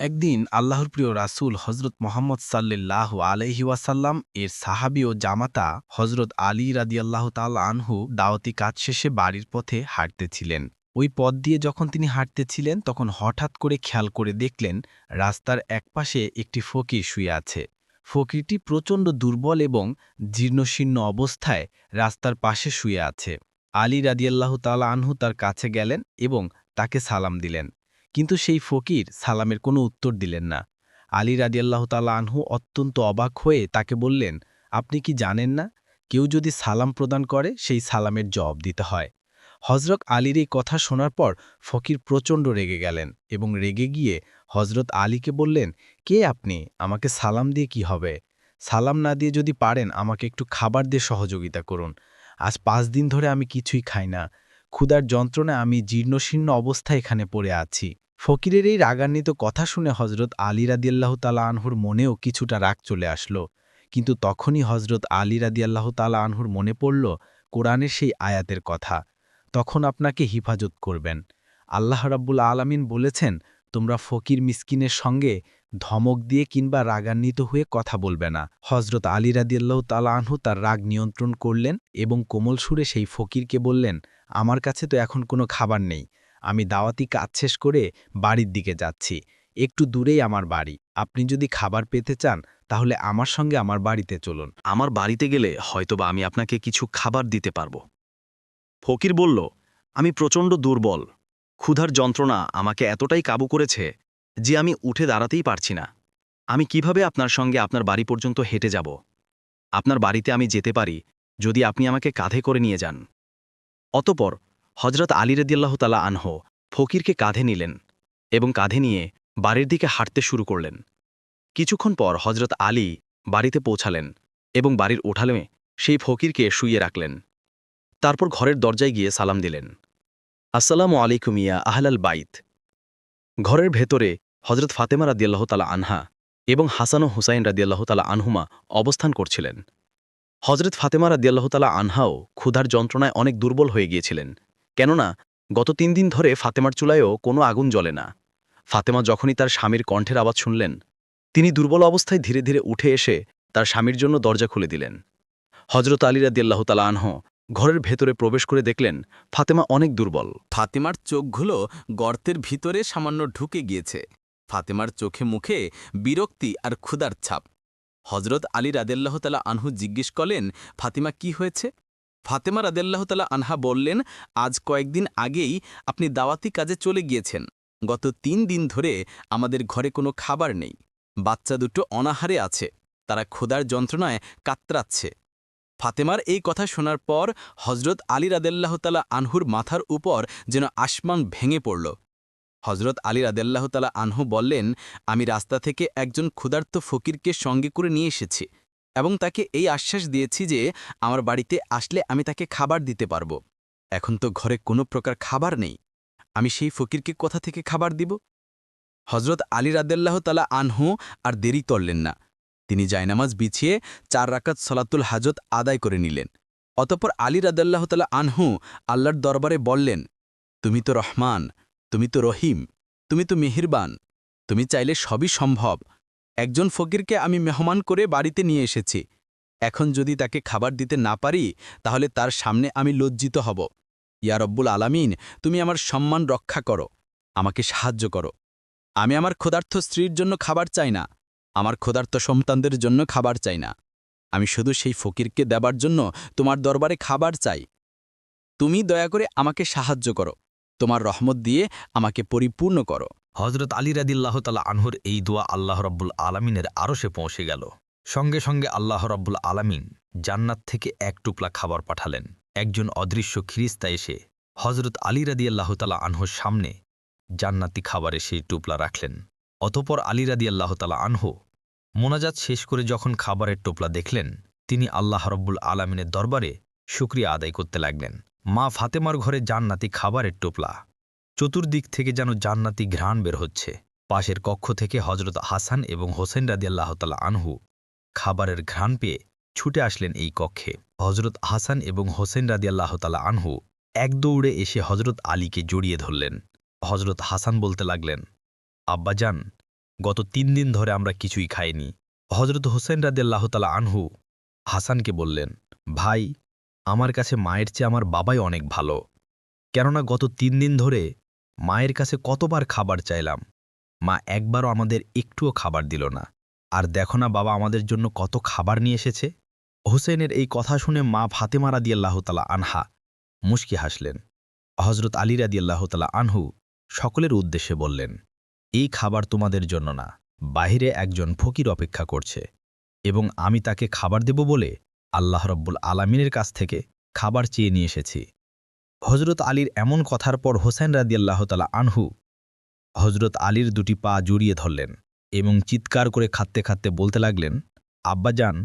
একদিন আল্লাহর প্রিয় রাসূল হজরত মোহাম্মদ সাল্লাহ আলহি ওয়াসাল্লাম, এর সাহাবি ও জামাতা হজরত আলী রাদিয়াল্লাহ তাল আনহু দাওয়াতি কাজ শেষে বাড়ির পথে হাঁটতেছিলেন। ওই পথ দিয়ে যখন তিনি হাঁটতেছিলেন, তখন হঠাৎ করে খেয়াল করে দেখলেন, রাস্তার একপাশে একটি ফকির শুয়ে আছে। ফকিরটি প্রচণ্ড দুর্বল এবং জীর্ণশীর্ণ অবস্থায় রাস্তার পাশে শুয়ে আছে। আলী রাদিয়াল্লাহ তাল আনহু তার কাছে গেলেন এবং তাকে সালাম দিলেন। কিন্তু সেই ফকির সালামের কোনো উত্তর দিলেন না। আলী রাদিয়াল্লাহ তালা আনহু অত্যন্ত অবাক হয়ে তাকে বললেন, আপনি কি জানেন না? কেউ যদি সালাম প্রদান করে, সেই সালামের জবাব দিতে হয়। হজরত আলীর এই কথা শোনার পর ফকির প্রচণ্ড রেগে গেলেন এবং রেগে গিয়ে হজরত আলীকে বললেন, কে আপনি? আমাকে সালাম দিয়ে কি হবে? সালাম না দিয়ে যদি পারেন, আমাকে একটু খাবার দিয়ে সহযোগিতা করুন। আজ পাঁচ দিন ধরে আমি কিছুই খাই না। ক্ষুধার যন্ত্রণায় আমি জীর্ণশীর্ণ অবস্থায় এখানে পড়ে আছি। ফকিরের এই রাগান্বিত কথা শুনে হজরত আলী রাদিয়াল্লাহ তালা আনহুর মনেও কিছুটা রাগ চলে আসলো। কিন্তু তখনই হজরত আলী রাদিয়াল্লাহ তালা আনহুর মনে পড়ল, কোরআনের সেই আয়াতের কথা। তখন আপনাকে হিফাজত করবেন। আল্লাহ রাব্বুল আলামিন বলেছেন, তোমরা ফকির মিসকিনের সঙ্গে ধমক দিয়ে কিংবা রাগান্বিত হয়ে কথা বলবে না। হজরত আলী রাদিয়াল্লাহ তালা আনহু তার রাগ নিয়ন্ত্রণ করলেন এবং কোমল সুরে সেই ফকিরকে বললেন, আমার কাছে তো এখন কোনো খাবার নেই। আমি দাওয়াতি কাজ শেষ করে বাড়ির দিকে যাচ্ছি। একটু দূরেই আমার বাড়ি। আপনি যদি খাবার পেতে চান, তাহলে আমার সঙ্গে আমার বাড়িতে চলুন। আমার বাড়িতে গেলে হয়তোবা আমি আপনাকে কিছু খাবার দিতে পারব। ফকির বলল, আমি প্রচণ্ড দুর্বল। ক্ষুধার যন্ত্রণা আমাকে এতটাই কাবু করেছে যে আমি উঠে দাঁড়াতেই পারছি না। আমি কীভাবে আপনার সঙ্গে আপনার বাড়ি পর্যন্ত হেঁটে যাব? আপনার বাড়িতে আমি যেতে পারি যদি আপনি আমাকে কাঁধে করে নিয়ে যান। অতপর হজরত আলী রদিয়াল্লাহ তালা আনহ ফকিরকে কাঁধে নিলেন এবং কাঁধে নিয়ে বাড়ির দিকে হাঁটতে শুরু করলেন। কিছুক্ষণ পর হজরত আলী বাড়িতে পৌঁছালেন এবং বাড়ির ওঠালে সেই ফকিরকে শুইয়ে রাখলেন। তারপর ঘরের দরজায় গিয়ে সালাম দিলেন। আসসালামু আলাইকুম ইয়া আহলাল বাইত। ঘরের ভেতরে হজরত ফাতেমা রাদিয়াল্লাহ তালা আনহা এবং হাসান ও হুসাইন রাদিয়াল্লাহ তালা আনহুমা অবস্থান করছিলেন। হজরত ফাতেমা রাদিয়াল্লাহ তালা আনহাও ক্ষুধার যন্ত্রণায় অনেক দুর্বল হয়ে গিয়েছিলেন। কেননা, গত তিন দিন ধরে ফাতেমার চুলায়ও কোনো আগুন জ্বলে না। ফাতেমা যখনই তার স্বামীর কণ্ঠের আওয়াজ শুনলেন, তিনি দুর্বল অবস্থায় ধীরে ধীরে উঠে এসে তার স্বামীর জন্য দরজা খুলে দিলেন। হজরত আলী রাদিয়াল্লাহ তালা আনহ ঘরের ভেতরে প্রবেশ করে দেখলেন, ফাতেমা অনেক দুর্বল। ফাতেমার চোখগুলো গর্তের ভিতরে সামান্য ঢুকে গিয়েছে। ফাতেমার চোখে মুখে বিরক্তি আর ক্ষুধার ছাপ। হজরত আলী রাদেল্লাহতালা আনহু জিজ্ঞেস করলেন, ফাতিমা, কি হয়েছে? ফাতেমা রাদেল্লাহতালা আনহা বললেন, আজ কয়েকদিন আগেই আপনি দাওয়াতি কাজে চলে গিয়েছেন। গত তিন দিন ধরে আমাদের ঘরে কোনো খাবার নেই। বাচ্চা দুটো অনাহারে আছে। তারা ক্ষুধার যন্ত্রণায় কাতরাচ্ছে। ফাতেমার এই কথা শোনার পর হজরত আলী রাদেল্লাহতালা আনহুর মাথার উপর যেন আসমান ভেঙে পড়ল। হজরত আলী রাদেল্লাহতালা আনহু বললেন, আমি রাস্তা থেকে একজন ক্ষুধার্ত ফকিরকে সঙ্গে করে নিয়ে এসেছি। এবং তাকে এই আশ্বাস দিয়েছি যে আমার বাড়িতে আসলে আমি তাকে খাবার দিতে পারব। এখন তো ঘরে কোনো প্রকার খাবার নেই। আমি সেই ফকিরকে কোথা থেকে খাবার দিব? হজরত আলী রাদেল্লাহ তালা আনহু আর দেরি করলেন না। তিনি জায়নামাজ বিছিয়ে চার রাকাত সলাতুল হাজত আদায় করে নিলেন। অতপর আলী রাদাল্লাহ তালা আনহু আল্লাহর দরবারে বললেন, তুমি তো রহমান, তুমি তো রহিম, তুমি তো মেহিরবান, তুমি চাইলে সবই সম্ভব। একজন ফকিরকে আমি মেহমান করে বাড়িতে নিয়ে এসেছি। এখন যদি তাকে খাবার দিতে না পারি, তাহলে তার সামনে আমি লজ্জিত হব। ইয়া রব্বুল আলামিন, তুমি আমার সম্মান রক্ষা করো। আমাকে সাহায্য করো। আমি আমার ক্ষুধার্থ স্ত্রীর জন্য খাবার চাই না। আমার ক্ষুধার্ত সন্তানদের জন্য খাবার চাই না। আমি শুধু সেই ফকিরকে দেবার জন্য তোমার দরবারে খাবার চাই। তুমি দয়া করে আমাকে সাহায্য করো। তোমার রহমত দিয়ে আমাকে পরিপূর্ণ করো। হজরত আলী রাদিল্লাহ তালা আনহুর এই দোয়া আল্লাহ রব্বুল আলমিনের আরশে পৌঁছে গেল। সঙ্গে সঙ্গে আল্লাহ রব্বুল আলামিন জান্নাত থেকে এক টুকলা খাবার পাঠালেন। একজন অদৃশ্য খিরিস্তা এসে হজরত আলী রাদিয়াল্লাহ তালা আনহুর সামনে জান্নাতি খাবারে সেই টুপলা রাখলেন। অতপর আলী রাদিয়াল্লাহ তালা আনহু মোনাজাত শেষ করে যখন খাবারের টোপলা দেখলেন, তিনি আল্লাহ রব্বুল আলমিনের দরবারে শুক্রিয়া আদায় করতে লাগলেন। মা ফাতেমার ঘরে জান্নাতি খাবারের টোপলা চতুর্দিক থেকে যেন জান্নাতি ঘ্রাণ বের হচ্ছে। পাশের কক্ষ থেকে হজরত হাসান এবং হোসেন রাদিয়াল্লাহতালা আনহু খাবারের ঘ্রাণ পেয়ে ছুটে আসলেন এই কক্ষে। হজরত হাসান এবং হোসেন রাদিয়াল্লাহতালা আনহু এক দৌড়ে এসে হজরত আলীকে জড়িয়ে ধরলেন। হজরত হাসান বলতে লাগলেন আব্বাজান গত তিন দিন ধরে আমরা কিছুই খাইনি। হজরত হোসেন রাদিয়াল্লাহতালা আনহু হাসানকে বললেন, ভাই, আমার কাছে মায়ের চেয়ে আমার বাবাই অনেক ভালো। কেননা গত তিন দিন ধরে মায়ের কাছে কতবার খাবার চাইলাম। মা একবারও আমাদের একটুও খাবার দিল না। আর দেখো না বাবা আমাদের জন্য কত খাবার নিয়ে এসেছে। হোসেনের এই কথা শুনে মা ফাতেমা রাদিয়াল্লাহতালা আনহা মুশকি হাসলেন। হজরত আলী রাদিয়াল্লাহতালা আনহু সকলের উদ্দেশ্যে বললেন, এই খাবার তোমাদের জন্য না, বাহিরে একজন ফকির অপেক্ষা করছে এবং আমি তাকে খাবার দেব বলে আল্লাহ রব্বুল আলামিনের কাছ থেকে খাবার চেয়ে নিয়ে এসেছি। হজরত আলীর এমন কথার পর হোসেন রাদিয়াল্লাহতালা আনহু হজরত আলীর দুটি পা জড়িয়ে ধরলেন এবং চিৎকার করে খাটতে খাটতে বলতে লাগলেন, আব্বাজান,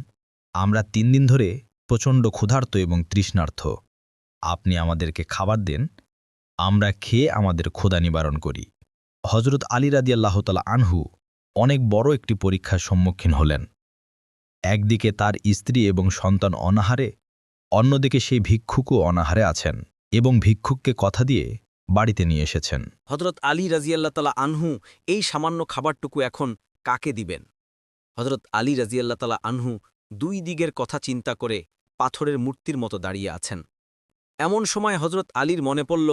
আমরা তিন দিন ধরে প্রচণ্ড ক্ষুধার্ত এবং তৃষ্ণার্থ। আপনি আমাদেরকে খাবার দেন, আমরা খেয়ে আমাদের ক্ষুধা নিবারণ করি। হজরত আলী রাদিয়াল্লাহতালা আনহু অনেক বড় একটি পরীক্ষার সম্মুখীন হলেন। একদিকে তার স্ত্রী এবং সন্তান অনাহারে, অন্যদিকে সেই ভিক্ষুকও অনাহারে আছেন। এবং ভিক্ষুককে কথা দিয়ে বাড়িতে নিয়ে এসেছেন। হজরত আলী রাজিয়াল্লা তালা আনহু এই সামান্য খাবারটুকু এখন কাকে দিবেন? হজরত আলী রাজিয়াল্লাহ তালা আনহু দুই দিকের কথা চিন্তা করে পাথরের মূর্তির মতো দাঁড়িয়ে আছেন। এমন সময় হজরত আলীর মনে পড়ল,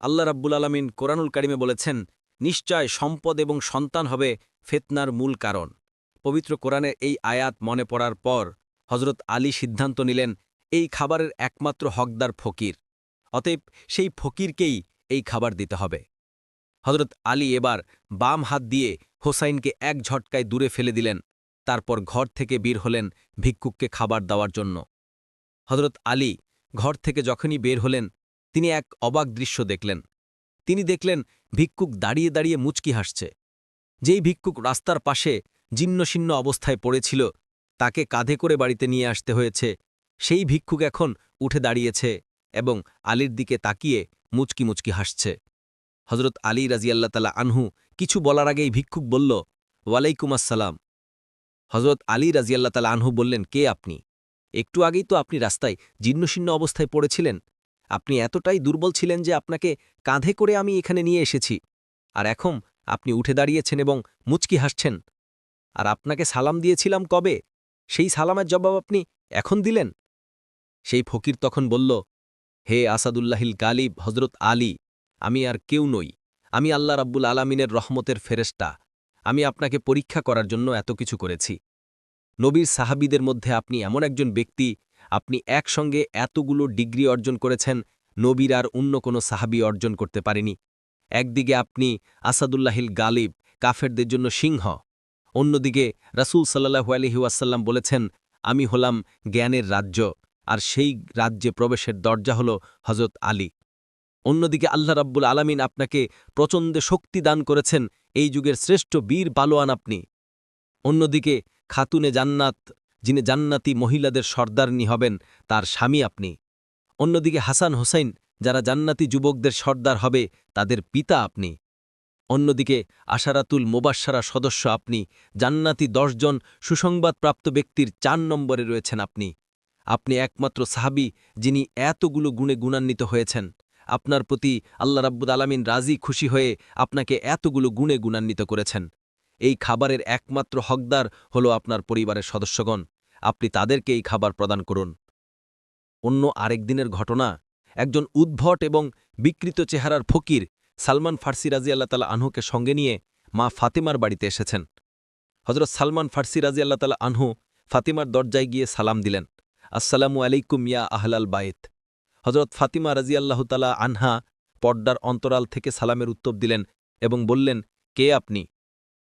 আল্লাহ রাব্বুল আলমিন কোরআনুল কারিমে বলেছেন, নিশ্চয় সম্পদ এবং সন্তান হবে ফেতনার মূল কারণ। পবিত্র কোরআনের এই আয়াত মনে পড়ার পর হজরত আলী সিদ্ধান্ত নিলেন, এই খাবারের একমাত্র হকদার ফকির। অতএব সেই ফকিরকেই এই খাবার দিতে হবে। হজরত আলী এবার বাম হাত দিয়ে হোসাইনকে এক ঝটকায় দূরে ফেলে দিলেন, তারপর ঘর থেকে বের হলেন ভিক্ষুককে খাবার দেওয়ার জন্য। হজরত আলী ঘর থেকে যখনই বের হলেন, তিনি এক অবাক দৃশ্য দেখলেন। তিনি দেখলেন ভিক্ষুক দাঁড়িয়ে দাঁড়িয়ে মুচকি হাসছে। যেই ভিক্ষুক রাস্তার পাশে জীর্ণশীর্ণ অবস্থায় পড়েছিল, তাকে কাঁধে করে বাড়িতে নিয়ে আসতে হয়েছে। সেই ভিক্ষুক এখন উঠে দাঁড়িয়েছে। এবং আলীর দিকে তাকিয়ে মুচকি মুচকি হাসছে। হজরত আলী রাজিয়াল্লা তালা আনহু কিছু বলার আগেই ভিক্ষুক বলল, ওয়ালাইকুম আসসালাম। হজরত আলী রাজিয়াল্লা তালা আনহু বললেন, কে আপনি? একটু আগেই তো আপনি রাস্তায় জীর্ণশীর্ণ অবস্থায় পড়েছিলেন। আপনি এতটাই দুর্বল ছিলেন যে আপনাকে কাঁধে করে আমি এখানে নিয়ে এসেছি। আর এখন আপনি উঠে দাঁড়িয়েছেন এবং মুচকি হাসছেন। আর আপনাকে সালাম দিয়েছিলাম কবে? সেই সালামের জবাব আপনি এখন দিলেন? সেই ফকির তখন বলল হে আসাদুল্লাহিল গালিব হজরত আলী, আমি আর কেউ নই। আমি আল্লাহ রাব্বুল আলামিনের রহমতের ফেরেস্টা আমি আপনাকে পরীক্ষা করার জন্য এত কিছু করেছি। নবীর সাহাবিদের মধ্যে আপনি এমন একজন ব্যক্তি, আপনি একসঙ্গে এতগুলো ডিগ্রি অর্জন করেছেন, নবীর আর অন্য কোনো সাহাবি অর্জন করতে পারেনি। একদিকে আপনি আসাদুল্লাহিল গালিব, কাফেরদের জন্য সিংহ। অন্যদিকে রাসূল সাল্লাহু আলহিউসাল্লাম বলেছেন, আমি হলাম জ্ঞানের রাজ্য। আর সেই রাজ্যে প্রবেশের দরজা হল হজরত আলী। অন্যদিকে আল্লাহ রাব্বুল আলামিন আপনাকে প্রচণ্ডে শক্তি দান করেছেন, এই যুগের শ্রেষ্ঠ বীর বালোয়ান আপনি। অন্যদিকে খাতুনে জান্নাত, যিনি জান্নাতি মহিলাদের সর্দারনি হবেন, তার স্বামী আপনি। অন্যদিকে হাসান হোসাইন, যারা জান্নাতি যুবকদের সর্দার হবে, তাদের পিতা আপনি। অন্যদিকে আশারাতুল মোবাসারা সদস্য আপনি, জান্নাতি দশজন সুসংবাদপ্রাপ্ত ব্যক্তির চার নম্বরে রয়েছেন আপনি। আপনি একমাত্র সাহাবি যিনি এতগুলো গুণে গুণান্বিত হয়েছেন। আপনার প্রতি আল্লাহ রাব্বুদ আলামিন রাজি খুশি হয়ে আপনাকে এতগুলো গুণে গুণান্বিত করেছেন। এই খাবারের একমাত্র হকদার হল আপনার পরিবারের সদস্যগণ। আপনি তাদেরকে এই খাবার প্রদান করুন। অন্য আরেক দিনের ঘটনা, একজন উদ্ভট এবং বিকৃত চেহারার ফকির সালমান ফার্সি রাজি আল্লাহ তালা আনহুকে সঙ্গে নিয়ে মা ফাতেমার বাড়িতে এসেছেন। হজরত সালমান ফার্সি রাজি আল্লাহ তালা আনহু ফাতিমার দরজায় গিয়ে সালাম দিলেন। আসসালামু আলাইকুম ইয়া আহলাল বায়েত হজরত ফাতিমা রাজি আল্লাহ তালা আনহা পর্দার অন্তরাল থেকে সালামের উত্তর দিলেন এবং বললেন, কে আপনি?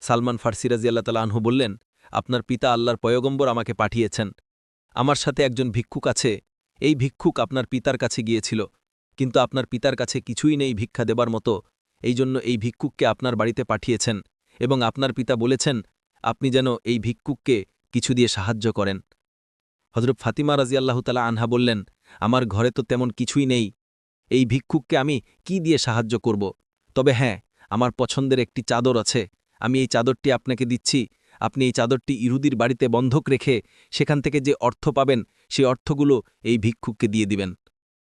সালমান ফার্সি রাজি আল্লাহ তালা আনহু বললেন, আপনার পিতা আল্লাহর পয়গম্বর আমাকে পাঠিয়েছেন। আমার সাথে একজন ভিক্ষুক আছে। এই ভিক্ষুক আপনার পিতার কাছে গিয়েছিল। কিন্তু আপনার পিতার কাছে কিছুই নেই ভিক্ষা দেবার মতো। এই জন্য এই ভিক্ষুককে আপনার বাড়িতে পাঠিয়েছেন এবং আপনার পিতা বলেছেন, আপনি যেন এই ভিক্ষুককে কিছু দিয়ে সাহায্য করেন। হজরত ফাতিমা রাজিয়াল্লাহ তালা আনহা বললেন, আমার ঘরে তো তেমন কিছুই নেই। এই ভিক্ষুককে আমি কি দিয়ে সাহায্য করব? তবে হ্যাঁ আমার পছন্দের একটি চাদর আছে। আমি এই চাদরটি আপনাকে দিচ্ছি। আপনি এই চাদরটি ইহুদির বাড়িতে বন্ধক রেখে সেখান থেকে যে অর্থ পাবেন সেই অর্থগুলো এই ভিক্ষুককে দিয়ে দিবেন।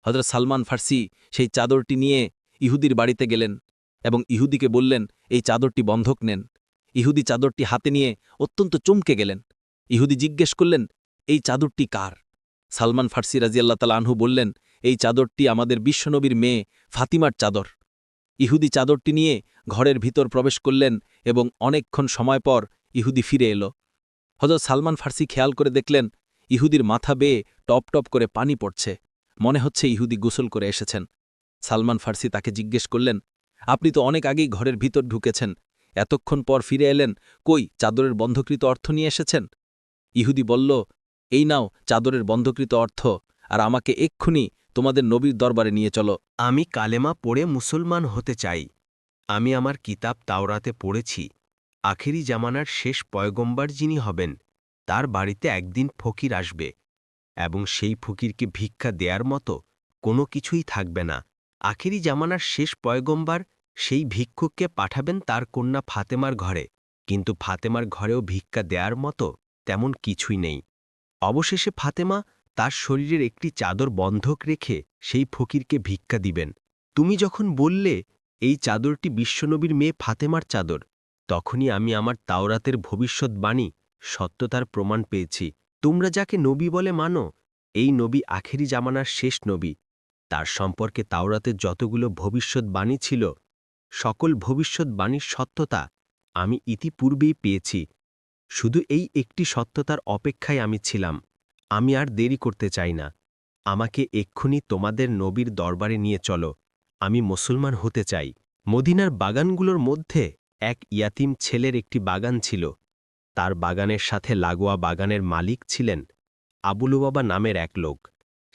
হজরত সালমান ফার্সি সেই চাদরটি নিয়ে ইহুদির বাড়িতে গেলেন এবং ইহুদিকে বললেন, এই চাদরটি বন্ধক নেন। ইহুদি চাদরটি হাতে নিয়ে অত্যন্ত চমকে গেলেন। ইহুদি জিজ্ঞেস করলেন এই চাদরটি কার? সালমান ফার্সি রাজিয়াল্লা তালা আনহু বললেন, এই চাদরটি আমাদের বিশ্বনবীর মেয়ে ফাতিমার চাদর। ইহুদি চাদরটি নিয়ে ঘরের ভিতর প্রবেশ করলেন এবং অনেকক্ষণ সময় পর ইহুদি ফিরে এলো। হজরত সালমান ফার্সি খেয়াল করে দেখলেন, ইহুদির মাথা বেয়ে টপ টপ করে পানি পড়ছে। মনে হচ্ছে ইহুদি গোসল করে এসেছেন। সালমান ফার্সি তাকে জিজ্ঞেস করলেন, আপনি তো অনেক আগেই ঘরের ভিতর ঢুকেছেন। এতক্ষণ পর ফিরে এলেন, কই চাদরের বন্ধকৃত অর্থ নিয়ে এসেছেন? ইহুদি বলল এই নাও চাদরের বন্ধকৃত অর্থ, আর আমাকে এক্ষুনি তোমাদের নবীর দরবারে নিয়ে চলো। আমি কালেমা পড়ে মুসলমান হতে চাই। আমি আমার কিতাব তাওরাতে পড়েছি। আখেরি জামানার শেষ পয়গম্বার যিনি হবেন, তার বাড়িতে একদিন ফকির আসবে, এবং সেই ফকিরকে ভিক্ষা দেয়ার মতো কোনো কিছুই থাকবে না। আখেরি জামানার শেষ পয়গম্বার সেই ভিক্ষুককে পাঠাবেন তার কন্যা ফাতেমার ঘরে, কিন্তু ফাতেমার ঘরেও ভিক্ষা দেয়ার মতো তেমন কিছুই নেই। অবশেষে ফাতেমা তার শরীরের একটি চাদর বন্ধক রেখে সেই ফকিরকে ভিক্ষা দিবেন। তুমি যখন বললে, এই চাদরটি বিশ্বনবীর মেয়ে ফাতেমার চাদর তখনই আমি আমার তাওরাতের ভবিষ্যৎবাণী সত্যতার প্রমাণ পেয়েছি। তোমরা যাকে নবী বলে মানো, এই নবী আখেরি জামানার শেষ নবী। তার সম্পর্কে তাওরাতে যতগুলো ভবিষ্যৎবাণী ছিল, সকল ভবিষ্যৎবাণীর সত্যতা আমি ইতিপূর্বেই পেয়েছি। শুধু এই একটি সত্যতার অপেক্ষায় আমি ছিলাম। আমি আর দেরি করতে চাই না। আমাকে এক্ষুনি তোমাদের নবীর দরবারে নিয়ে চলো। আমি মুসলমান হতে চাই। মদিনার বাগানগুলোর মধ্যে এক ইয়াতিম ছেলের একটি বাগান ছিল। তার বাগানের সাথে লাগোয়া বাগানের মালিক ছিলেন আবুলুবাবা নামের এক লোক।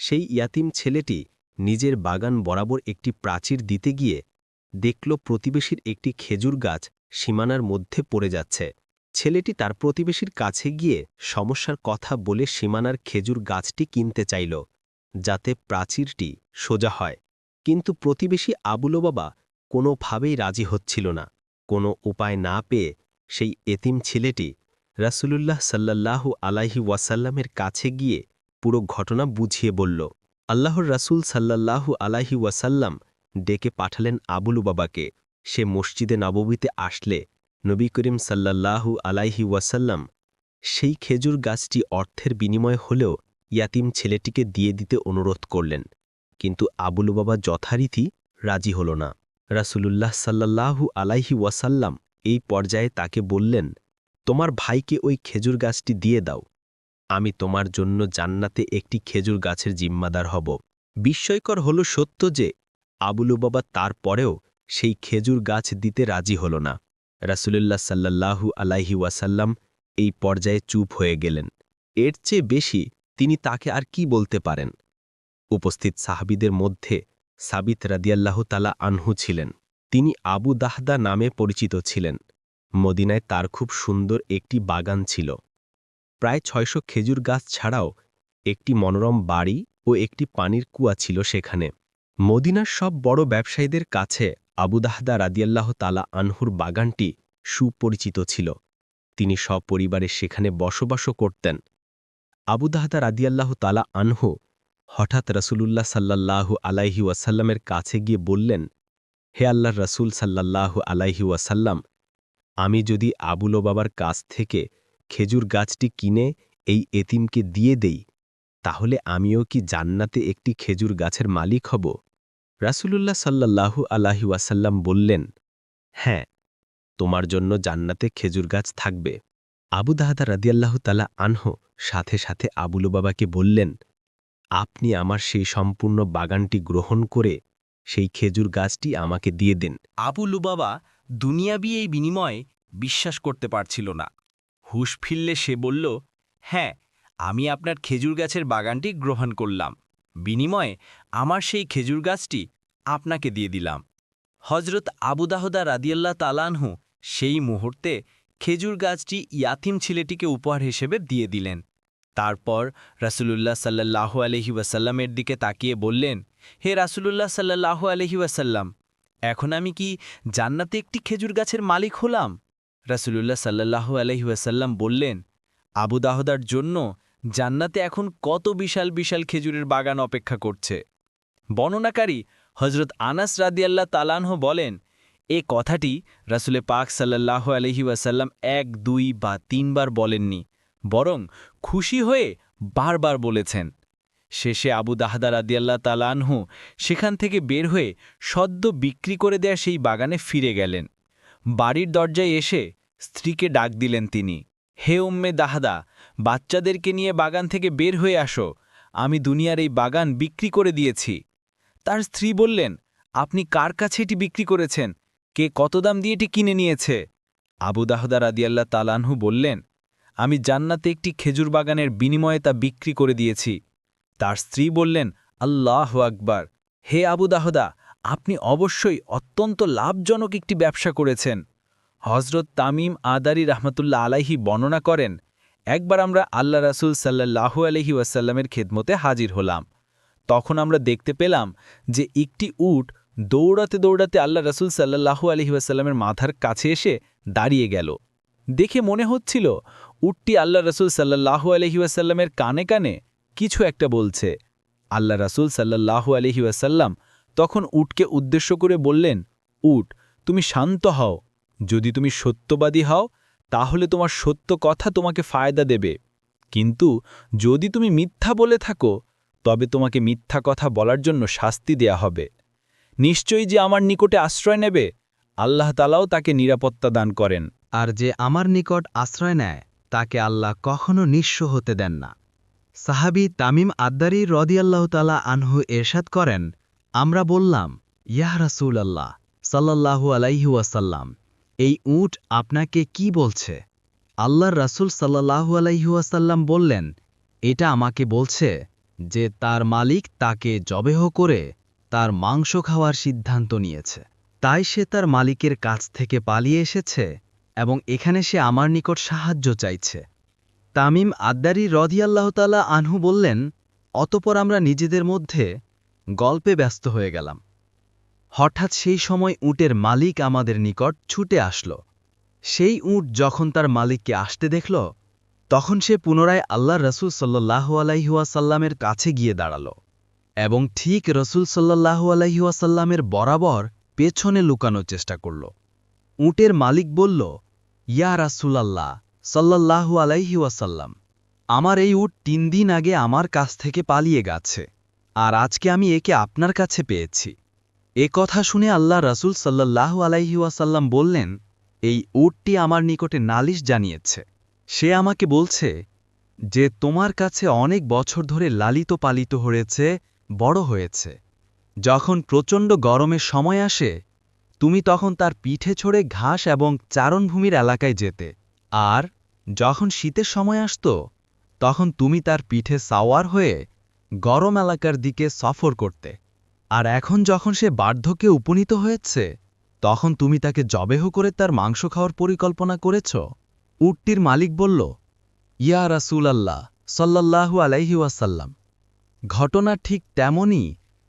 সেই ইয়াতিম ছেলেটি নিজের বাগান বরাবর একটি প্রাচীর দিতে গিয়ে দেখল প্রতিবেশীর একটি খেজুর গাছ সীমানার মধ্যে পড়ে যাচ্ছে। ছেলেটি তার প্রতিবেশীর কাছে গিয়ে সমস্যার কথা বলে সীমানার খেজুর গাছটি কিনতে চাইল, যাতে প্রাচীরটি সোজা হয়। কিন্তু প্রতিবেশী আবুলো বাবা কোনোভাবেই রাজি হচ্ছিল না। কোনো উপায় না পেয়ে সেই এতিম ছেলেটি রাসূলুল্লাহ সাল্লাল্লাহু আলাইহি ওয়াসাল্লামের কাছে গিয়ে পুরো ঘটনা বুঝিয়ে বলল, আল্লাহর রাসূল সাল্লাল্লাহু আলাইহি ওয়াসাল্লাম ডেকে পাঠালেন আবুলু বাবাকে। সে মসজিদে নববীতে আসলে নবী করিম সাল্লাল্লাহু আলাইহি ওয়াসাল্লাম সেই খেজুর গাছটি অর্থের বিনিময় হলেও ইয়াতিম ছেলেটিকে দিয়ে দিতে অনুরোধ করলেন, কিন্তু আবুলু বাবা যথারীতি রাজি হল না। রাসূলুল্লাহ সাল্লাল্লাহু আলাইহি ওয়াসাল্লাম এই পর্যায়ে তাকে বললেন, তোমার ভাইকে ওই খেজুর গাছটি দিয়ে দাও। আমি তোমার জন্য জান্নাতে একটি খেজুর গাছের জিম্মাদার হব। বিস্ময়কর হল সত্য যে আবুলু বাবা তারপরেও সেই খেজুর গাছ দিতে রাজি হল না। রাসূলুল্লাহ সাল্লাল্লাহু আলাইহি ওয়াসাল্লাম এই পর্যায়ে চুপ হয়ে গেলেন। এর চেয়ে বেশি তিনি তাকে আর কি বলতে পারেন? উপস্থিত সাহাবিদের মধ্যে সাবিত রাদিয়াল্লাহ তালা আনহু ছিলেন। তিনি আবু দাহদা নামে পরিচিত ছিলেন। মদিনায় তার খুব সুন্দর একটি বাগান ছিল। প্রায় ছয়শো খেজুর গাছ ছাড়াও একটি মনোরম বাড়ি ও একটি পানির কুয়া ছিল সেখানে। মদিনার সব বড় ব্যবসায়ীদের কাছে আবুদাহদা রাদিয়াল্লাহ তালা আনহুর বাগানটি সুপরিচিত ছিল। তিনি সপরিবারে সেখানে বসবাসও করতেন। আবুদাহদা রাদিয়াল্লাহ তালা আনহু হঠাৎ রসুলুল্লাহ সাল্লাল্লাহু আলাইহি ওয়াসাল্লামের কাছে গিয়ে বললেন, হে আল্লাহর রসুল সাল্লাল্লাহু আলাইহি ওয়াসাল্লাম, আমি যদি আবুলো বাবার কাছ থেকে খেজুর গাছটি কিনে এই এতিমকে দিয়ে দেই, তাহলে আমিও কি জান্নাতে একটি খেজুর গাছের মালিক হব? রাসূলুল্লাহ সাল্লাল্লাহু আলাহি ওয়াসাল্লাম বললেন হ্যাঁ তোমার জন্য জান্নাতে খেজুর গাছ থাকবে। আবু দাহাদা রাদিয়াল্লাহু তালা আনহ সাথে সাথে আবুলু বাবাকে বললেন, আপনি আমার সেই সম্পূর্ণ বাগানটি গ্রহণ করে সেই খেজুর গাছটি আমাকে দিয়ে দেন। আবু লুবাবা দুনিয়াবি এই বিনিময়ে বিশ্বাস করতে পারছিল না। হুশ ফিরলে সে বলল হ্যাঁ আমি আপনার খেজুর গাছের বাগানটি গ্রহণ করলাম। বিনিময়ে আমার সেই খেজুর গাছটি আপনাকে দিয়ে দিলাম। হজরত আবুদাহদা রাদিয়াল্লাহ তালানহু সেই মুহূর্তে খেজুর গাছটি ইয়াতিম ছেলেটিকে উপহার হিসেবে দিয়ে দিলেন। তারপর রাসূলুল্লাহ সাল্লাল্লাহু আলহি ওয়াসাল্লামের দিকে তাকিয়ে বললেন, হে রাসূলুল্লাহ সাল্লাল্লাহু আলহি ওয়াসাল্লাম, এখন আমি কি জান্নাতে একটি খেজুর গাছের মালিক হলাম? রাসূলুল্লাহ সাল্লাল্লাহু আলহি ওয়াসাল্লাম বললেন আবুদাহদার জন্য জান্নাতে এখন কত বিশাল বিশাল খেজুরের বাগান অপেক্ষা করছে। বর্ণনাকারী হজরত আনাস রাদিয়াল্লাহ তালানহ বলেন, এ কথাটি রাসুলে পাক সাল্লাহ আলহি ওয়াসাল্লাম এক, দুই বা তিনবার বলেননি, বরং খুশি হয়ে বারবার বলেছেন। শেষে আবু দাহদা রাদিয়াল্লাহ তালানহু সেখান থেকে বের হয়ে সদ্য বিক্রি করে দেয়া সেই বাগানে ফিরে গেলেন। বাড়ির দরজায় এসে স্ত্রীকে ডাক দিলেন তিনি, হে উম্মে দাহাদা বাচ্চাদেরকে নিয়ে বাগান থেকে বের হয়ে আসো। আমি দুনিয়ার এই বাগান বিক্রি করে দিয়েছি। তার স্ত্রী বললেন, আপনি কার কাছে এটি বিক্রি করেছেন? কে কত দাম দিয়ে এটি কিনে নিয়েছে? আবু দাহদা রাদিয়াল্লাহ তালানহু বললেন, আমি জান্নাতে একটি খেজুর বাগানের বিনিময়ে তা বিক্রি করে দিয়েছি। তার স্ত্রী বললেন, আল্লাহ আকবার। হে আবু দাহদা, আপনি অবশ্যই অত্যন্ত লাভজনক একটি ব্যবসা করেছেন। হজরত তামিম আদারি রহমতুল্লাহ আলাইহি বর্ণনা করেন একবার আমরা আল্লাহ রাসুল সাল্লাহু আলহি ওয়াসাল্লামের খেদমতে হাজির হলাম। তখন আমরা দেখতে পেলাম যে একটি উট দৌড়াতে দৌড়াতে আল্লাহ রাসুল সাল্লাহু আলহি ওয়াসাল্লামের মাথার কাছে এসে দাঁড়িয়ে গেল। দেখে মনে হচ্ছিল, উটটি আল্লাহ রসুল সাল্লাহু আলহি ওয়াসাল্লামের কানে কানে কিছু একটা বলছে। আল্লাহ রাসুল সাল্লাহু আলহি ওয়াসাল্লাম তখন উটকে উদ্দেশ্য করে বললেন, উট, তুমি শান্ত হও। যদি তুমি সত্যবাদী হও তাহলে তোমার সত্য কথা তোমাকে ফায়দা দেবে। কিন্তু যদি তুমি মিথ্যা বলে থাকো, তবে তোমাকে মিথ্যা কথা বলার জন্য শাস্তি দেয়া হবে। নিশ্চয়ই যে আমার নিকটে আশ্রয় নেবে, আল্লাহ তালাও তাকে নিরাপত্তা দান করেন। আর যে আমার নিকট আশ্রয় নেয়, তাকে আল্লাহ কখনো নিঃস্ব হতে দেন না। সাহাবি তামিম আদ্দারি রদিয়াল্লাহ তালা আনহু এরশাদ করেন, আমরা বললাম, ইয়াহ রাসুল আল্লাহ সাল্লাহু আলাইহুয়াসাল্লাম এই উট আপনাকে কি বলছে? আল্লাহর রাসুল সাল্লাহু আলাইহুয়াসাল্লাম বললেন, এটা আমাকে বলছে যে তার মালিক তাকে জবেহ করে তার মাংস খাওয়ার সিদ্ধান্ত নিয়েছে। তাই সে তার মালিকের কাছ থেকে পালিয়ে এসেছে এবং এখানে সে আমার নিকট সাহায্য চাইছে। তামিম আদ্দারি রদিয়াল্লাহতালা আনহু বললেন, অতপর আমরা নিজেদের মধ্যে গল্পে ব্যস্ত হয়ে গেলাম। হঠাৎ সেই সময় উটের মালিক আমাদের নিকট ছুটে আসলো। সেই উট যখন তার মালিককে আসতে দেখল, তখন সে পুনরায় আল্লাহ রসুল সাল্লাহু আলাইহুয়াসাল্লামের কাছে গিয়ে দাঁড়াল এবং ঠিক রসুল সাল্লাহু আলাইহুয়াসাল্লামের বরাবর পেছনে লুকানোর চেষ্টা করল। উটের মালিক বলল, ইয়া রাসুলাল্লাহ, সাল্লাল্লাহু আলাইহি ওয়াসাল্লাম, আমার এই উট তিন দিন আগে আমার কাছ থেকে পালিয়ে গেছে আর আজকে আমি একে আপনার কাছে পেয়েছি। এ কথা শুনে আল্লাহ রাসুল সাল্লাল্লাহু আলাইহি ওয়াসাল্লাম বললেন, এই উটটি আমার নিকটে নালিশ জানিয়েছে। সে আমাকে বলছে, যে তোমার কাছে অনেক বছর ধরে লালিত পালিত হয়েছে, বড় হয়েছে। যখন প্রচণ্ড গরমের সময় আসে, তুমি তখন তার পিঠে ছড়ে ঘাস এবং চারণভূমির এলাকায় যেতে। আর যখন শীতের সময় আসত, তখন তুমি তার পিঠে সাওয়ার হয়ে গরম এলাকার দিকে সফর করতে। আর এখন যখন সে বার্ধক্যে উপনীত হয়েছে, তখন তুমি তাকে জবেহ করে তার মাংস খাওয়ার পরিকল্পনা করেছ। উটটির মালিক বলল, ইয়া রাসুল আল্লাহ সাল্লাহু আলাইহি ওয়াসাল্লাম, ঘটনা ঠিক তেমনই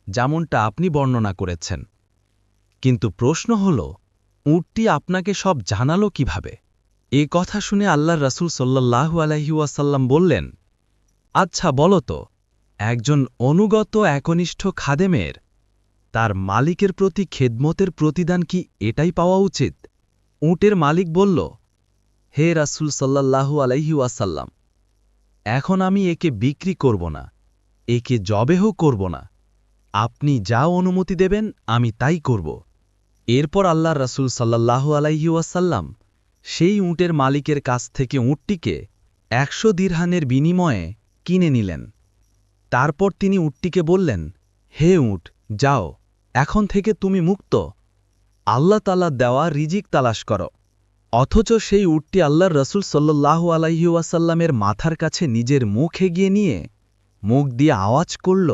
যেমনটা আপনি বর্ণনা করেছেন। কিন্তু প্রশ্ন হল, উটটি আপনাকে সব জানালো কীভাবে? এ কথা শুনে আল্লাহর রাসুল সাল্লাহু আলাইহুয়াসাল্লাম বললেন আচ্ছা বলো তো, একজন অনুগত একনিষ্ঠ খাদেমের তার মালিকের প্রতি খেদমতের প্রতিদান কি এটাই পাওয়া উচিত? উটের মালিক বলল, হে রাসুল সাল্লাহু আলাইহুয়াসাল্লাম এখন আমি একে বিক্রি করব না, একে জবেহ করব না। আপনি যা অনুমতি দেবেন, আমি তাই করব। এরপর আল্লাহ রাসুল সাল্লাহ আলাইহুয়াসাল্লাম সেই উটের মালিকের কাছ থেকে উটটিকে একশো দিরহানের বিনিময়ে কিনে নিলেন। তারপর তিনি উটটিকে বললেন, হে উট, যাও। এখন থেকে তুমি মুক্ত। আল্লাহ তালা দেওয়া রিজিক তালাশ করো। অথচ সেই উটটি আল্লাহর রসুল সাল্লাহ আলাইহুয়াসাল্লামের মাথার কাছে নিজের মুখ এগিয়ে নিয়ে মুখ দিয়ে আওয়াজ করল,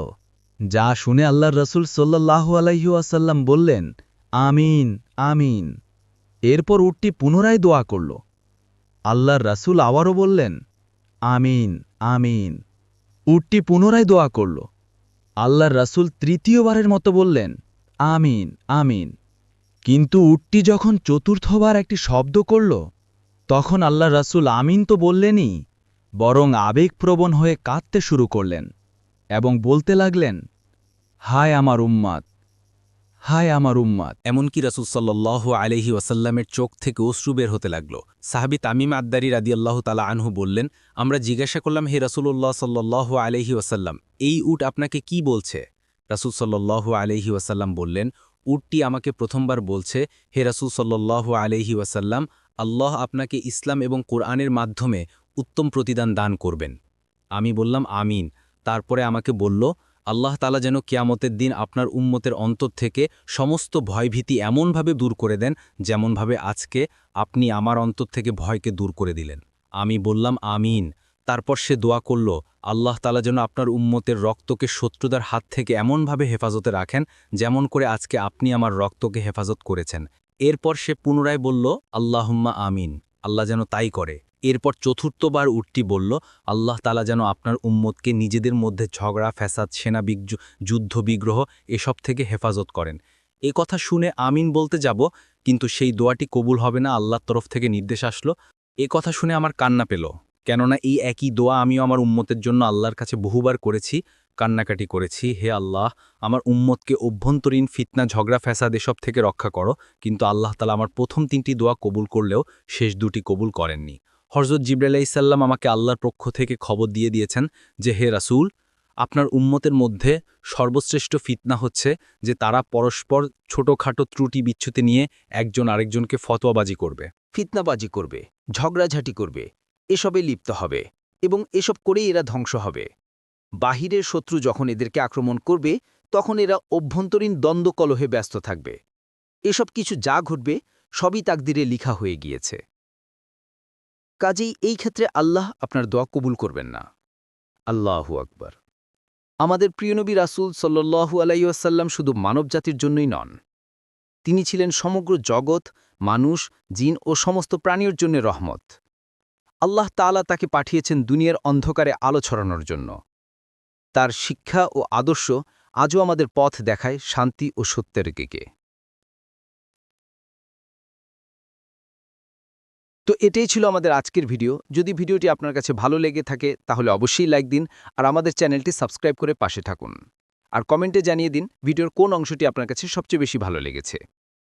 যা শুনে আল্লাহর রসুল সাল্লাহু আলাইহুয়াসাল্লাম বললেন, আমিন আমিন। এরপর উটটি পুনরায় দোয়া করল। আল্লাহর রাসুল আবারও বললেন, আমিন আমিন। উটটি পুনরায় দোয়া করল। আল্লাহর রাসুল তৃতীয়বারের মতো বললেন আমিন আমিন। কিন্তু উটটি যখন চতুর্থবার একটি শব্দ করল, তখন আল্লাহ রাসুল আমিন তো বললেনই, বরং আবেগপ্রবণ হয়ে কাঁদতে শুরু করলেন এবং বলতে লাগলেন, হায় আমার উম্মাদ, হায় আমার উম্মাদ। এমনকি রাসুল সাল্লাহ আলহি ওয়াসাল্লামের চোখ থেকে অশ্রু বের হতে লাগল। সাহাবি তামিম আদ্দারি রাদিয়াল্লাহ তালা আনহু বললেন, আমরা জিজ্ঞাসা করলাম, হে রাসুল্লাহ সাল্লাহ আলহি ওয়াসাল্লাম, এই উট আপনাকে কি বলছে? রাসুল সাল্লাহ আলহি ওয়াসাল্লাম বললেন, উটটি আমাকে প্রথমবার বলছে, হে রাসুল সাল্লাহ আলহি ওয়াসাল্লাম, আল্লাহ আপনাকে ইসলাম এবং কোরআনের মাধ্যমে উত্তম প্রতিদান দান করবেন। আমি বললাম, আমিন। তারপরে আমাকে বলল, আল্লাহ তালা যেন কিয়ামতের দিন আপনার উম্মতের অন্তর থেকে সমস্ত ভয়ভীতি এমনভাবে দূর করে দেন, যেমনভাবে আজকে আপনি আমার অন্তর থেকে ভয়কে দূর করে দিলেন। আমি বললাম, আমিন। তারপর সে দোয়া করল, আল্লাহ তালা যেন আপনার উম্মতের রক্তকে শত্রুদার হাত থেকে এমনভাবে হেফাজতে রাখেন, যেমন করে আজকে আপনি আমার রক্তকে হেফাজত করেছেন। এরপর সে পুনরায় বলল, আল্লাহম্মা আমিন। আল্লাহ যেন তাই করে। এরপর চতুর্থবার উটটি বলল, আল্লাহ তালা যেন আপনার উম্মতকে নিজেদের মধ্যে ঝগড়া, ফ্যাসাদ সেনা যুদ্ধ বিগ্রহ এসব থেকে হেফাজত করেন। এ কথা শুনে আমিন বলতে যাব, কিন্তু সেই দোয়াটি কবুল হবে না, আল্লাহর তরফ থেকে নির্দেশ আসলো। এ কথা শুনে আমার কান্না পেল। কেননা এই একই দোয়া আমিও আমার উম্মতের জন্য আল্লাহর কাছে বহুবার করেছি, কান্নাকাটি করেছি। হে আল্লাহ, আমার উম্মতকে অভ্যন্তরীণ ফিতনা, ঝগড়া, ফ্যাসাদ এসব থেকে রক্ষা করো, কিন্তু আল্লাহ তালা আমার প্রথম তিনটি দোয়া কবুল করলেও শেষ দুটি কবুল করেননি। হরজত জিব্রাইল ইসাল্লাম আমাকে আল্লাহর পক্ষ থেকে খবর দিয়ে দিয়েছেন যে, হে রাসুল, আপনার উম্মতের মধ্যে সর্বশ্রেষ্ঠ ফিতনা হচ্ছে যে, তারা পরস্পর ছোটখাটো ত্রুটি বিচ্ছুতি নিয়ে একজন আরেকজনকে ফতোয়াবাজি করবে। ফিতনাবাজি করবে, ঝগড়াঝাটি করবে। এসবে লিপ্ত হবে এবং এসব করেই এরা ধ্বংস হবে। বাহিরের শত্রু যখন এদেরকে আক্রমণ করবে, তখন এরা অভ্যন্তরীণ দ্বন্দ্বকলহে ব্যস্ত থাকবে। এসব কিছু যা ঘটবে, সবই তাকদিরে লিখা হয়ে গিয়েছে। কাজেই এই ক্ষেত্রে আল্লাহ আপনার দোয়া কবুল করবেন না। আল্লাহু আকবর। আমাদের প্রিয়নবী রাসূল সাল্লু আলাইসাল্লাম শুধু মানবজাতির জন্যই নন। তিনি ছিলেন সমগ্র জগৎ, মানুষ, জিন ও সমস্ত প্রাণীর জন্য রহমত। আল্লাহ তাআলা তাকে পাঠিয়েছেন দুনিয়ার অন্ধকারে আলো ছড়ানোর জন্য। তার শিক্ষা ও আদর্শ আজও আমাদের পথ দেখায় শান্তি ও সত্যের দিকে। তো এটাই ছিল আমাদের আজকের ভিডিও। যদি ভিডিওটি আপনার কাছে ভালো লেগে থাকে, তাহলে অবশ্যই লাইক দিন আর আমাদের চ্যানেলটি সাবস্ক্রাইব করে পাশে থাকুন। আর কমেন্টে জানিয়ে দিন ভিডিওর কোন অংশটি আপনার কাছে সবচেয়ে বেশি ভালো লেগেছে।